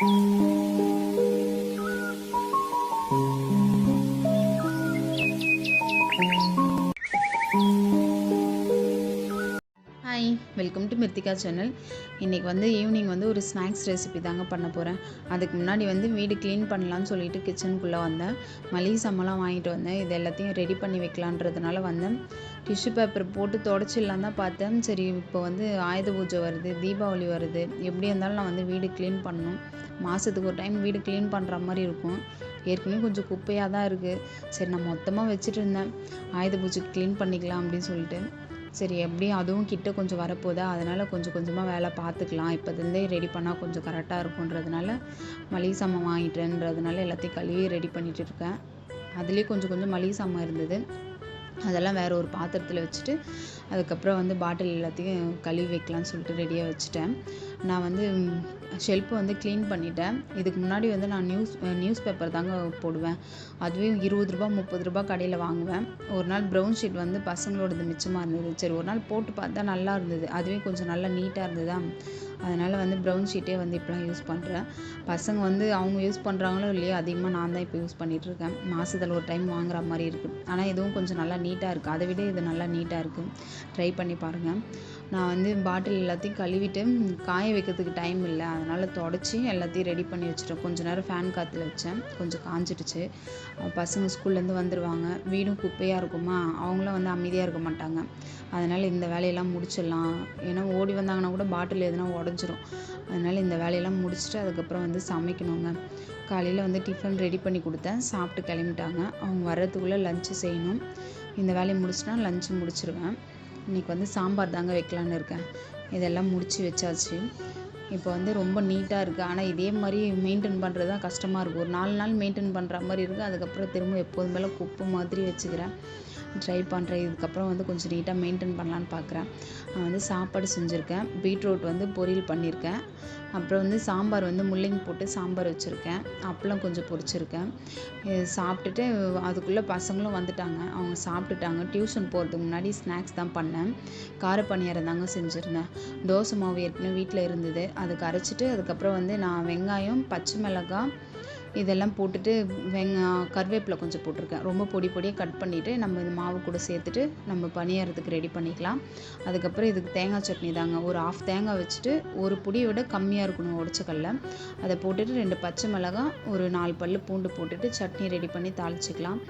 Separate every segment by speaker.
Speaker 1: thank you welcome to Mirthika channel இன்றைக்கி வந்து evening வந்து ஒரு ஸ்நாக்ஸ் ரெசிபி தாங்க பண்ண போகிறேன் அதுக்கு முன்னாடி வந்து வீடு க்ளீன் பண்ணலான்னு சொல்லிட்டு கிச்சனுக்குள்ளே வந்தேன். மளிகை சாமான்லாம் வாங்கிட்டு வந்தேன். இது எல்லாத்தையும் ரெடி பண்ணி வைக்கலான்றதுனால வந்தேன். டிஷ்யூ பேப்பர் போட்டு தொடச்சிடலாம் தான் பார்த்தேன். சரி இப்போ வந்து ஆயுத பூஜை வருது தீபாவளி வருது. எப்படி இருந்தாலும் நான் வந்து வீடு க்ளீன் பண்ணணும். மாதத்துக்கு ஒரு டைம் வீடு க்ளீன் பண்ணுற மாதிரி இருக்கும். ஏற்கனவே கொஞ்சம் குப்பையாக தான் இருக்குது சரி நான் மொத்தமாக வச்சுட்டு இருந்தேன். ஆயுத பூஜைக்கு க்ளீன் பண்ணிக்கலாம் அப்படின்னு சொல்லிட்டு. சரி எப்படியும் அதுவும் கிட்ட கொஞ்சம் வரப்போதா? அதனால் கொஞ்சம் கொஞ்சமாக வேலை பார்த்துக்கலாம். இப்போதுலேருந்தே ரெடி பண்ணால் கொஞ்சம் கரெக்டாக இருக்குன்றதுனால மளிகை சாமான் வாங்கிட்டேன்றதுனால எல்லாத்தையும் கழுவி ரெடி பண்ணிட்டு இருக்கேன். அதுலேயே கொஞ்சம் கொஞ்சம் மளிகை சாமான் இருந்தது. அதெல்லாம் வேறு ஒரு பாத்திரத்தில் வச்சுட்டு அதுக்கப்புறம் வந்து பாட்டில் எல்லாத்தையும் கழுவி வைக்கலான்னு சொல்லிட்டு ரெடியாக வச்சுட்டேன். நான் வந்து ஷெல்ஃபை வந்து க்ளீன் பண்ணிட்டேன். இதுக்கு முன்னாடி வந்து நான் நியூஸ் நியூஸ் பேப்பர் தாங்க போடுவேன். அதுவே இருபது ரூபா முப்பது ரூபா கடையில் வாங்குவேன். ஒரு நாள் ப்ரௌன் ஷீட் வந்து பசங்களோடது மிச்சமாக இருந்தது. சரி ஒரு நாள் போட்டு பார்த்தா நல்லா இருந்தது. அதுவே கொஞ்சம் நல்லா நீட்டாக இருந்ததா? அதனால் வந்து ப்ரௌன் ஷீட்டே வந்து இப்போலாம் யூஸ் பண்ணுறேன் பசங்க வந்து அவங்க யூஸ் பண்ணுறாங்களோ இல்லையோ அதிகமாக நான் தான் இப்போ யூஸ் பண்ணிகிட்ருக்கேன் மாதத்தில் ஒரு டைம் வாங்குற மாதிரி இருக்குது ஆனால் இதுவும் கொஞ்சம் நல்லா நீட்டாக இருக்குது அதை விட இது நல்லா நீட்டாக இருக்குது ட்ரை பண்ணி பாருங்கள் நான் வந்து பாட்டில் எல்லாத்தையும் கழுவிட்டு காய வைக்கிறதுக்கு டைம் இல்லை. அதனால் தொடச்சி எல்லாத்தையும் ரெடி பண்ணி வச்சுட்டேன் கொஞ்சம் நேரம் ஃபேன் காற்றுல வச்சேன். கொஞ்சம் காஞ்சிடுச்சு. பசங்க ஸ்கூல்லேருந்து வந்துடுவாங்க வீடும் குப்பையாக இருக்குமா? அவங்களும் வந்து அமைதியாக இருக்க மாட்டாங்க. அதனால் இந்த வேலையெல்லாம் முடிச்சிடலாம். ஏன்னா ஓடி வந்தாங்கன்னா கூட பாட்டில் எதுனா உடஞ்சிரும். அதனால் இந்த வேலையெல்லாம் முடிச்சுட்டு அதுக்கப்புறம் வந்து சமைக்கணுங்க. காலையில் வந்து டிஃபன் ரெடி பண்ணி கொடுத்தேன். சாப்பிட்டு கிளம்பிட்டாங்க. அவங்க வர்றதுக்குள்ளே லஞ்சு செய்யணும். இந்த வேலையை முடிச்சுனா லஞ்சு முடிச்சிருவேன். இன்றைக்கி வந்து சாம்பார் தாங்க வைக்கலான்னு இருக்கேன். இதெல்லாம் முடித்து வச்சாச்சு. இப்போ வந்து ரொம்ப நீட்டாக இருக்குது ஆனால் இதே மாதிரி மெயின்டைன் பண்ணுறது தான் கஷ்டமாக இருக்கும் ஒரு நாலு நாள் மெயின்டைன் பண்ணுற மாதிரி இருக்குது அதுக்கப்புறம் திரும்ப எப்போதும் மேலே குப்பை மாதிரி வச்சுக்கிறேன். ட்ரை பண்ணுறேன். இதுக்கப்புறம் வந்து கொஞ்சம் நீட்டாக மெயின்டைன் பண்ணலான்னு பார்க்குறேன். நான் வந்து சாப்பாடு செஞ்சுருக்கேன். பீட்ரூட் வந்து பொரியல் பண்ணியிருக்கேன். அப்புறம் வந்து சாம்பார் வந்து முள்ளங்கி போட்டு சாம்பார் வச்சுருக்கேன். அப்பளம் கொஞ்சம் பொரிச்சிருக்கேன். சாப்பிட்டுட்டு அதுக்குள்ளே பசங்களும் வந்துட்டாங்க. அவங்க சாப்பிட்டுட்டாங்க. டியூஷன் போகிறதுக்கு முன்னாடி ஸ்நாக்ஸ் தான் பண்ணேன். கார பணியாரம் தாங்க செஞ்சுருந்தேன். தோசை மாவு ஏற்கனவே வீட்டில் இருந்தது. அதுக்கு கரைச்சிட்டு அதுக்கப்புறம் வந்து நான் வெங்காயம் பச்சை மிளகாய் இதெல்லாம் போட்டுட்டு வெங்க கருவேப்பிலை கொஞ்சம் போட்டிருக்கேன். ரொம்ப பொடி பொடியாக கட் பண்ணிவிட்டு நம்ம இது மாவு கூட சேர்த்துட்டு நம்ம பணியாரத்துக்கு ரெடி பண்ணிக்கலாம். அதுக்கப்புறம் இதுக்கு தேங்காய் சட்னி தாங்க. ஒரு ஆஃப் தேங்காய் வச்சுட்டு ஒரு பொடியை விட கம்மியாக இருக்கணும் உடச்சக்கல்ல அதை போட்டுட்டு ரெண்டு பச்சை மிளகாய் ஒரு நாலு பல் பூண்டு போட்டுட்டு சட்னி ரெடி பண்ணி தாளிச்சிக்கலாம்.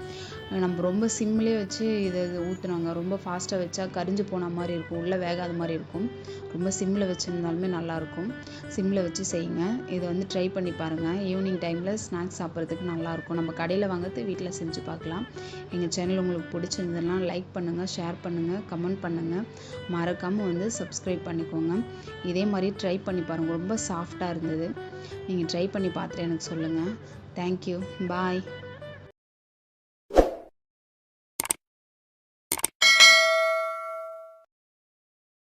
Speaker 1: நம்ம ரொம்ப சிம்லேயே வச்சு இதை ஊற்றுனாங்க ரொம்ப ஃபாஸ்ட்டாக வச்சா கரிஞ்சு போன மாதிரி இருக்கும். உள்ளே வேகாத மாதிரி இருக்கும். ரொம்ப சிம்மில் வச்சுருந்தாலுமே நல்லாயிருக்கும் சிம்மில் வச்சு செய்யுங்க. இதை வந்து ட்ரை பண்ணி பாருங்கள் ஈவினிங் டைமில் ஸ்நாக்ஸ் சாப்பிட்றதுக்கு நல்லாயிருக்கும். நம்ம கடையில் வாங்கிறது வீட்டில் செஞ்சு பார்க்கலாம். எங்கள் சேனல் உங்களுக்கு பிடிச்சிருந்ததுன்னா லைக் பண்ணுங்கள் ஷேர் பண்ணுங்கள் கமெண்ட் பண்ணுங்கள் மறக்காமல் வந்து சப்ஸ்கிரைப் பண்ணிக்கோங்க. இதே மாதிரி ட்ரை பண்ணி பாருங்கள் ரொம்ப சாஃப்டாக இருந்தது. நீங்கள் ட்ரை பண்ணி பார்த்துட்டு எனக்கு சொல்லுங்கள் தேங்க்யூ பாய்